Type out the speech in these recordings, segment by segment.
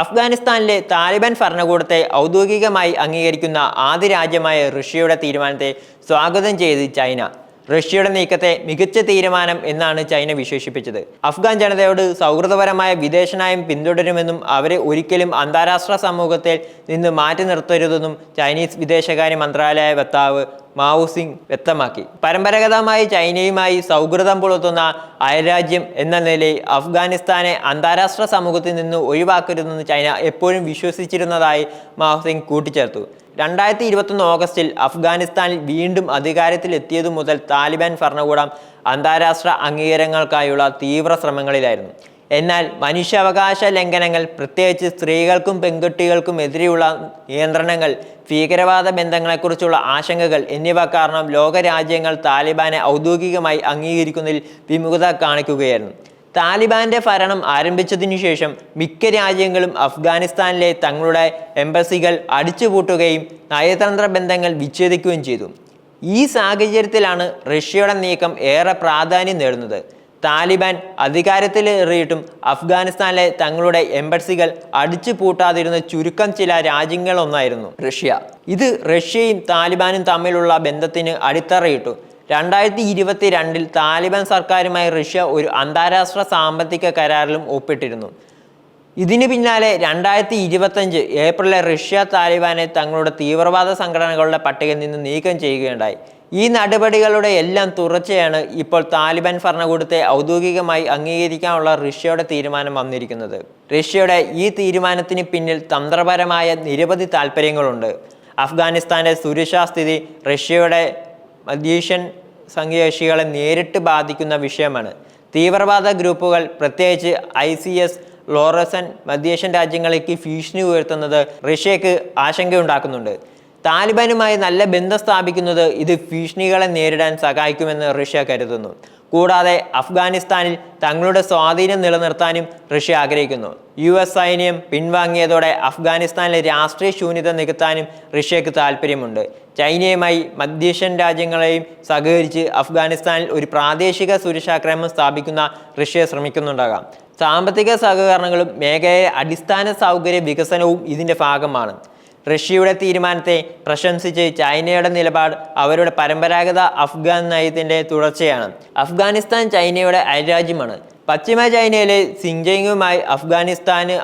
അഫ്ഗാനിസ്ഥാനിലെ താലിബാൻ ഭരണകൂടത്തെ ഔദ്യോഗികമായി അംഗീകരിക്കുന്ന ആദ്യ രാജ്യമായ റഷ്യയുടെ തീരുമാനത്തെ സ്വാഗതം ചെയ്ത് ചൈന. റഷ്യയുടെ നീക്കത്തെ മികച്ച തീരുമാനം എന്നാണ് ചൈന വിശേഷിപ്പിച്ചത്. അഫ്ഗാൻ ജനതയോട് സൗഹൃദപരമായ വിദേശനയം പിന്തുടരുമെന്നും അവരെ ഒരിക്കലും അന്താരാഷ്ട്ര സമൂഹത്തിൽ നിന്ന് മാറ്റി നിർത്തരുതെന്നും ചൈനീസ് വിദേശകാര്യ മന്ത്രാലയ വക്താവ് മാവു സിംഗ് വ്യക്തമാക്കി. പരമ്പരാഗതമായി ചൈനയുമായി സൗഹൃദം പുലർത്തുന്ന അയൽരാജ്യം എന്ന നിലയിൽ അഫ്ഗാനിസ്ഥാനെ അന്താരാഷ്ട്ര സമൂഹത്തിൽ നിന്ന് ഒഴിവാക്കരുതെന്ന് ചൈന എപ്പോഴും വിശ്വസിച്ചിരുന്നതായി മാവുസിംഗ് കൂട്ടിച്ചേർത്തു. രണ്ടായിരത്തി ഇരുപത്തൊന്ന് ഓഗസ്റ്റിൽ അഫ്ഗാനിസ്ഥാനിൽ വീണ്ടും അധികാരത്തിലെത്തിയതു മുതൽ താലിബാൻ ഭരണകൂടം അന്താരാഷ്ട്ര അംഗീകാരങ്ങൾക്കായുള്ള തീവ്ര ശ്രമങ്ങളിലായിരുന്നു എന്നാൽ മനുഷ്യാവകാശ ലംഘനങ്ങൾ പ്രത്യേകിച്ച് സ്ത്രീകൾക്കും പെൺകുട്ടികൾക്കും എതിരെയുള്ള നിയന്ത്രണങ്ങൾ ഭീകരവാദ ബന്ധങ്ങളെക്കുറിച്ചുള്ള ആശങ്കകൾ എന്നിവ കാരണം ലോകരാജ്യങ്ങൾ താലിബാനെ ഔദ്യോഗികമായി അംഗീകരിക്കുന്നതിൽ വിമുഖത കാണിക്കുകയായിരുന്നു. താലിബാന്റെ ഭരണം ആരംഭിച്ചതിനു ശേഷം മിക്ക രാജ്യങ്ങളും അഫ്ഗാനിസ്ഥാനിലെ തങ്ങളുടെ എംബസികൾ അടിച്ചുപൂട്ടുകയും നയതന്ത്ര ബന്ധങ്ങൾ വിച്ഛേദിക്കുകയും ചെയ്തു. ഈ സാഹചര്യത്തിലാണ് റഷ്യയുടെ നീക്കം ഏറെ പ്രാധാന്യം നേടുന്നത്. താലിബാൻ അധികാരത്തിലേറിയിട്ടും അഫ്ഗാനിസ്ഥാനിലെ തങ്ങളുടെ എംബസികൾ അടിച്ചു പൂട്ടാതിരുന്ന ചുരുക്കം ചില രാജ്യങ്ങളൊന്നായിരുന്നു റഷ്യ. ഇത് റഷ്യയും താലിബാനും തമ്മിലുള്ള ബന്ധത്തിന് അടിത്തറയിട്ടു. രണ്ടായിരത്തി ഇരുപത്തി രണ്ടിൽ താലിബാൻ സർക്കാരുമായി റഷ്യ ഒരു അന്താരാഷ്ട്ര സാമ്പത്തിക കരാറിലും ഒപ്പിട്ടിരുന്നു. ഇതിന് പിന്നാലെ രണ്ടായിരത്തി ഇരുപത്തഞ്ച് ഏപ്രിലിൽ റഷ്യ താലിബാനെ തങ്ങളുടെ തീവ്രവാദ സംഘടനകളുടെ പട്ടികയിൽ നിന്ന് നീക്കം ചെയ്യുകയുണ്ടായി. ഈ നടപടികളുടെ എല്ലാം തുടർച്ചയാണ് ഇപ്പോൾ താലിബാൻ ഭരണകൂടത്തെ ഔദ്യോഗികമായി അംഗീകരിക്കാനുള്ള റഷ്യയുടെ തീരുമാനം വന്നിരിക്കുന്നത്. റഷ്യയുടെ ഈ തീരുമാനത്തിന് പിന്നിൽ തന്ത്രപരമായ നിരവധി താല്പര്യങ്ങളുണ്ട് അഫ്ഗാനിസ്ഥാന്റെ സുരക്ഷാ സ്ഥിതി റഷ്യയുടെ മധ്യേഷ്യൻ സംഘകക്ഷികളെ നേരിട്ട് ബാധിക്കുന്ന വിഷയമാണ്. തീവ്രവാദ ഗ്രൂപ്പുകൾ പ്രത്യേകിച്ച് ഐ സി എസ് ലോറസൻ മധ്യേഷ്യൻ രാജ്യങ്ങളിലേക്ക് ഭീഷണി ഉയർത്തുന്നത് റഷ്യക്ക് ആശങ്കയുണ്ടാക്കുന്നുണ്ട്. താലിബാനുമായി നല്ല ബന്ധം സ്ഥാപിക്കുന്നത് ഇത് ഭീഷണികളെ നേരിടാൻ സഹായിക്കുമെന്ന് റഷ്യ കരുതുന്നു. കൂടാതെ അഫ്ഗാനിസ്ഥാനിൽ തങ്ങളുടെ സ്വാധീനം നിലനിർത്താനും റഷ്യ ആഗ്രഹിക്കുന്നു. യു എസ് സൈന്യം പിൻവാങ്ങിയതോടെ അഫ്ഗാനിസ്ഥാനിലെ രാഷ്ട്രീയ ശൂന്യത നികത്താനും റഷ്യക്ക് താല്പര്യമുണ്ട് ചൈനയുമായി മധ്യേഷ്യൻ രാജ്യങ്ങളെയും സഹകരിച്ച് അഫ്ഗാനിസ്ഥാനിൽ ഒരു പ്രാദേശിക സുരക്ഷാക്രമം സ്ഥാപിക്കുന്ന റഷ്യ ശ്രമിക്കുന്നുണ്ടാകാം. സാമ്പത്തിക സഹകരണങ്ങളും മേഖലയിലെ അടിസ്ഥാന സൗകര്യ വികസനവും ഇതിന്റെ ഭാഗമാണ്. റഷ്യയുടെ തീരുമാനത്തെ പ്രശംസിച്ച് ചൈനയുടെ നിലപാട് അവരുടെ പരമ്പരാഗത അഫ്ഗാൻ നയത്തിന്റെ തുടർച്ചയാണ്. അഫ്ഗാനിസ്ഥാൻ ചൈനയുടെ അയൽരാജ്യമാണ് പശ്ചിമ ചൈനയിലെ സിങ്ജയിങ്ങുമായി അഫ്ഗാനിസ്ഥാന്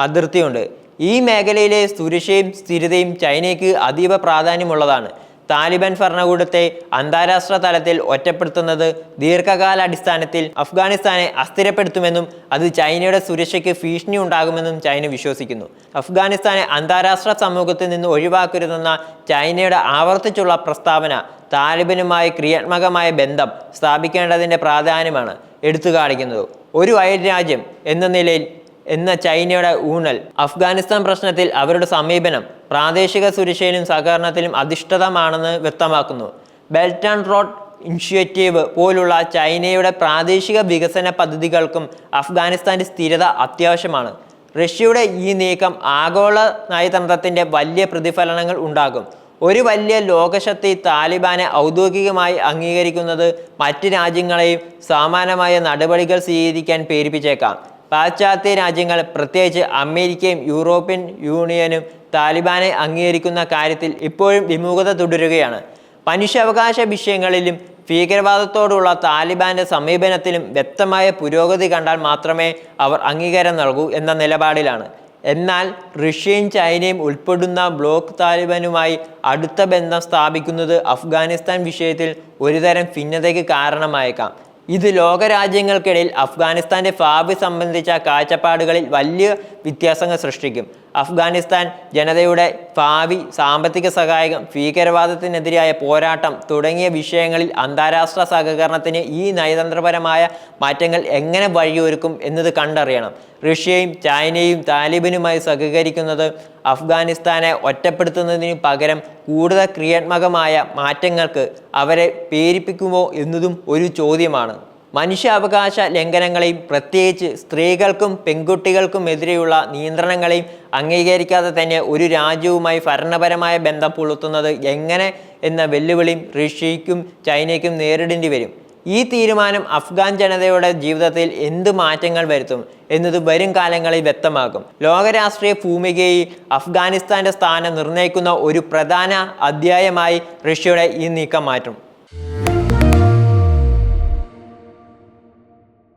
അതിർത്തിയുണ്ട്. ഈ മേഖലയിലെ സുരക്ഷയും സ്ഥിരതയും ചൈനയ്ക്ക് അതീവ പ്രാധാന്യമുള്ളതാണ്. താലിബാൻ ഭരണകൂടത്തെ അന്താരാഷ്ട്ര തലത്തിൽ ഒറ്റപ്പെടുത്തുന്നത് ദീർഘകാലാടിസ്ഥാനത്തിൽ അഫ്ഗാനിസ്ഥാനെ അസ്ഥിരപ്പെടുത്തുമെന്നും അത് ചൈനയുടെ സുരക്ഷയ്ക്ക് ഭീഷണി ഉണ്ടാകുമെന്നും ചൈന വിശ്വസിക്കുന്നു. അഫ്ഗാനിസ്ഥാനെ അന്താരാഷ്ട്ര സമൂഹത്തിൽ നിന്ന് ഒഴിവാക്കരുതെന്ന ചൈനയുടെ ആവർത്തിച്ചുള്ള പ്രസ്താവന താലിബനുമായി ക്രിയാത്മകമായ ബന്ധം സ്ഥാപിക്കേണ്ടതിന്റെ പ്രാധാന്യമാണ് എടുത്തു കാണിക്കുന്നത്. ഒരു അയൽ രാജ്യം എന്ന നിലയിൽ എന്ന ചൈനയുടെ ഊന്നൽ. അഫ്ഗാനിസ്ഥാൻ പ്രശ്നത്തിൽ അവരുടെ സമീപനം പ്രാദേശിക സുരക്ഷയിലും സഹകരണത്തിലും അധിഷ്ഠിതമാണെന്ന് വ്യക്തമാക്കുന്നു. ബെൽറ്റ് ആൻഡ് റോഡ് ഇനിഷ്യേറ്റീവ് പോലുള്ള ചൈനയുടെ പ്രാദേശിക വികസന പദ്ധതികൾക്കും അഫ്ഗാനിസ്ഥാന്റെ സ്ഥിരത അത്യാവശ്യമാണ്. റഷ്യയുടെ ഈ നീക്കം ആഗോള നയതന്ത്രത്തിന്റെ വലിയ പ്രതിഫലനങ്ങൾ ഉണ്ടാകും. ഒരു വലിയ ലോകശക്തി താലിബാനെ ഔദ്യോഗികമായി അംഗീകരിക്കുന്നത് മറ്റ് രാജ്യങ്ങളെയും സമാനമായ നടപടികൾ സ്വീകരിക്കാൻ പ്രേരിപ്പിച്ചേക്കാം. പാശ്ചാത്യ രാജ്യങ്ങൾ പ്രത്യേകിച്ച് അമേരിക്കയും യൂറോപ്യൻ യൂണിയനും താലിബാനെ അംഗീകരിക്കുന്ന കാര്യത്തിൽ ഇപ്പോഴും വിമുഖത തുടരുകയാണ്. മനുഷ്യാവകാശ വിഷയങ്ങളിലും ഭീകരവാദത്തോടുള്ള താലിബാന്റെ സമീപനത്തിലും വ്യക്തമായ പുരോഗതി കണ്ടാൽ മാത്രമേ അവർ അംഗീകാരം നൽകൂ എന്ന നിലപാടിലാണ്. എന്നാൽ റഷ്യയും ചൈനയും ഉൾപ്പെടുന്ന ബ്ലോക്ക് താലിബാനുമായി അടുത്ത ബന്ധം സ്ഥാപിക്കുന്നത് അഫ്ഗാനിസ്ഥാൻ വിഷയത്തിൽ ഒരുതരം ഭിന്നതയ്ക്ക് കാരണമായേക്കാം. ഇത് ലോകരാജ്യങ്ങൾക്കിടയിൽ അഫ്ഗാനിസ്ഥാന്റെ ഭാവി സംബന്ധിച്ച കാഴ്ചപ്പാടുകളിൽ വലിയ വ്യത്യാസങ്ങൾ സൃഷ്ടിക്കും. അഫ്ഗാനിസ്ഥാൻ ജനതയുടെ ഭാവി സാമ്പത്തിക സഹായം ഭീകരവാദത്തിനെതിരായ പോരാട്ടം തുടങ്ങിയ വിഷയങ്ങളിൽ അന്താരാഷ്ട്ര സഹകരണത്തിന് ഈ നയതന്ത്രപരമായ മാറ്റങ്ങൾ എങ്ങനെ വഴിയൊരുക്കും എന്നത് കണ്ടറിയണം. റഷ്യയും ചൈനയും താലിബിനുമായി സഹകരിക്കുന്നത് അഫ്ഗാനിസ്ഥാനെ ഒറ്റപ്പെടുത്തുന്നതിന് പകരം കൂടുതൽ ക്രിയാത്മകമായ മാറ്റങ്ങൾക്ക് അവരെ പേരിപ്പിക്കുമോ എന്നതും ഒരു ചോദ്യമാണ്. മനുഷ്യാവകാശ ലംഘനങ്ങളെയും പ്രത്യേകിച്ച് സ്ത്രീകൾക്കും പെൺകുട്ടികൾക്കും എതിരെയുള്ള നിയന്ത്രണങ്ങളെയും അംഗീകരിക്കാതെ തന്നെ ഒരു രാജ്യവുമായി ഭരണപരമായ ബന്ധം പുലർത്തുന്നത് എങ്ങനെ എന്ന വെല്ലുവിളിയും റഷ്യയ്ക്കും ചൈനയ്ക്കും നേരിടേണ്ടി വരും. ഈ തീരുമാനം അഫ്ഗാൻ ജനതയുടെ ജീവിതത്തിൽ എന്ത് മാറ്റങ്ങൾ വരുത്തും എന്നത് വരും കാലങ്ങളിൽ വ്യക്തമാക്കും ലോകരാഷ്ട്രീയ ഭൂമികയിൽ അഫ്ഗാനിസ്ഥാന്റെ സ്ഥാനം നിർണയിക്കുന്ന ഒരു പ്രധാന അധ്യായമായി റഷ്യയുടെ ഈ നീക്കം മാറ്റും.